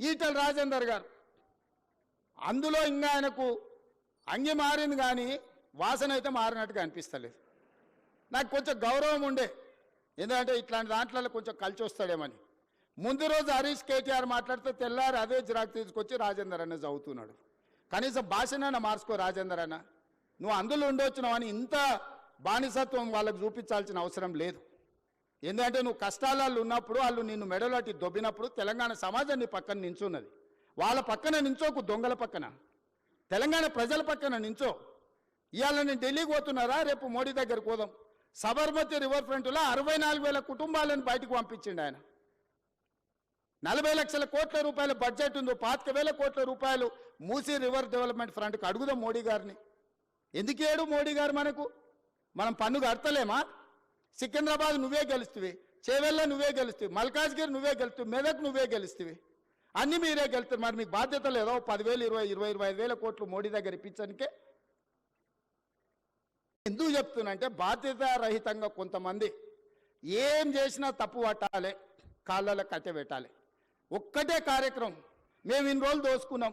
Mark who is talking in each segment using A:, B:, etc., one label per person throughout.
A: ఈటల రాజేందర్ గారు. అందులో ఇంకా ఆయనకు అంగి మారింది కానీ వాసన అయితే మారినట్టుగా అనిపిస్తలేదు. నాకు కొంచెం గౌరవం ఉండే. ఎందుకంటే ఇట్లాంటి దాంట్లో కొంచెం కలిసి వస్తాడేమని. ముందు రోజు హరీష్ కేటీఆర్ మాట్లాడితే తెల్లారి అదే జిరాక్ తీసుకొచ్చి రాజేందర్ అన్న చదువుతున్నాడు. కనీసం భాషనైనా మార్చుకో రాజేందర్ అన్న. నువ్వు అందులో ఉండొచ్చినావని ఇంత బానిసత్వం వాళ్ళకు చూపించాల్సిన అవసరం లేదు. ఎందుకంటే నువ్వు కష్టాలలో ఉన్నప్పుడు వాళ్ళు నిన్ను మెడలోటి దొబ్బినప్పుడు తెలంగాణ సమాజం నీ పక్కన నించున్నది. వాళ్ళ పక్కన నించోకు దొంగల పక్కన. తెలంగాణ ప్రజల పక్కన నించో. ఇవాళ నేను ఢిల్లీకి పోతున్నారా? రేపు మోడీ దగ్గరికి పోదాం. సబర్మతి రివర్ ఫ్రంట్లో అరవై నాలుగు వేల కుటుంబాలను బయటకు పంపించిండు ఆయన. నలభై లక్షల కోట్ల రూపాయల బడ్జెట్ ఉందో. పాతిక వేల కోట్ల రూపాయలు మూసీ రివర్ డెవలప్మెంట్ ఫ్రంట్కి అడుగుదాం మోడీ గారిని. ఎందుకు ఏడు మోడీ గారు మనకు? మనం పన్ను కడతలేమా సికింద్రాబాద్ నువ్వే గెలుస్తువి చేవెళ్ళ నువ్వే గెలుస్తువి మల్కాజ్గిరి నువ్వే గెలుస్తువి మెదక్ నువ్వే గెలుస్తువి. అన్ని మీరే గెలుస్తారు. మరి మీకు బాధ్యత లేదో? పదివేలు ఇరవై ఇరవై ఇరవై ఐదు వేల కోట్లు మోడీ దగ్గర ఇప్పించడానికే ఎందుకు చెప్తున్నంటే బాధ్యత రహితంగా కొంతమంది ఏం చేసినా తప్పు పట్టాలి కాళ్ళలో కట్టె పెట్టాలి. ఒక్కటే కార్యక్రమం. మేము ఇన్ని రోజులు దోసుకున్నాం.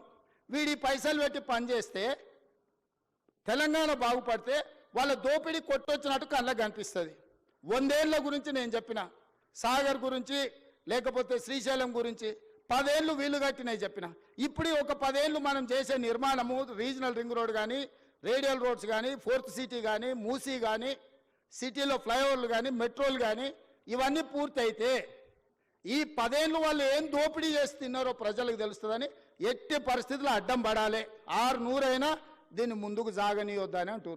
A: వీడి పైసలు పెట్టి పనిచేస్తే తెలంగాణ బాగుపడితే వాళ్ళ దోపిడీ కొట్టొచ్చినట్టు కళ్ళకు కనిపిస్తుంది. వందేళ్ళ గురించి నేను చెప్పిన. సాగర్ గురించి లేకపోతే శ్రీశైలం గురించి పదేళ్ళు వీలు కట్టినాయి చెప్పిన. ఇప్పుడు ఒక పదేళ్ళు మనం చేసే నిర్మాణము రీజనల్ రింగ్ రోడ్ కానీ రేడియల్ రోడ్స్ కానీ ఫోర్త్ సిటీ కానీ మూసీ కానీ సిటీలో ఫ్లైఓవర్లు కానీ మెట్రోలు కానీ ఇవన్నీ పూర్తయితే ఈ పదేళ్ళు వాళ్ళు ఏం దోపిడీ చేసి తిన్నారో ప్రజలకు తెలుస్తుందని ఎట్టి పరిస్థితుల్లో అడ్డం పడాలి. ఆరు నూరైనా దీన్ని ముందుకు సాగనీయొద్దని అంటారు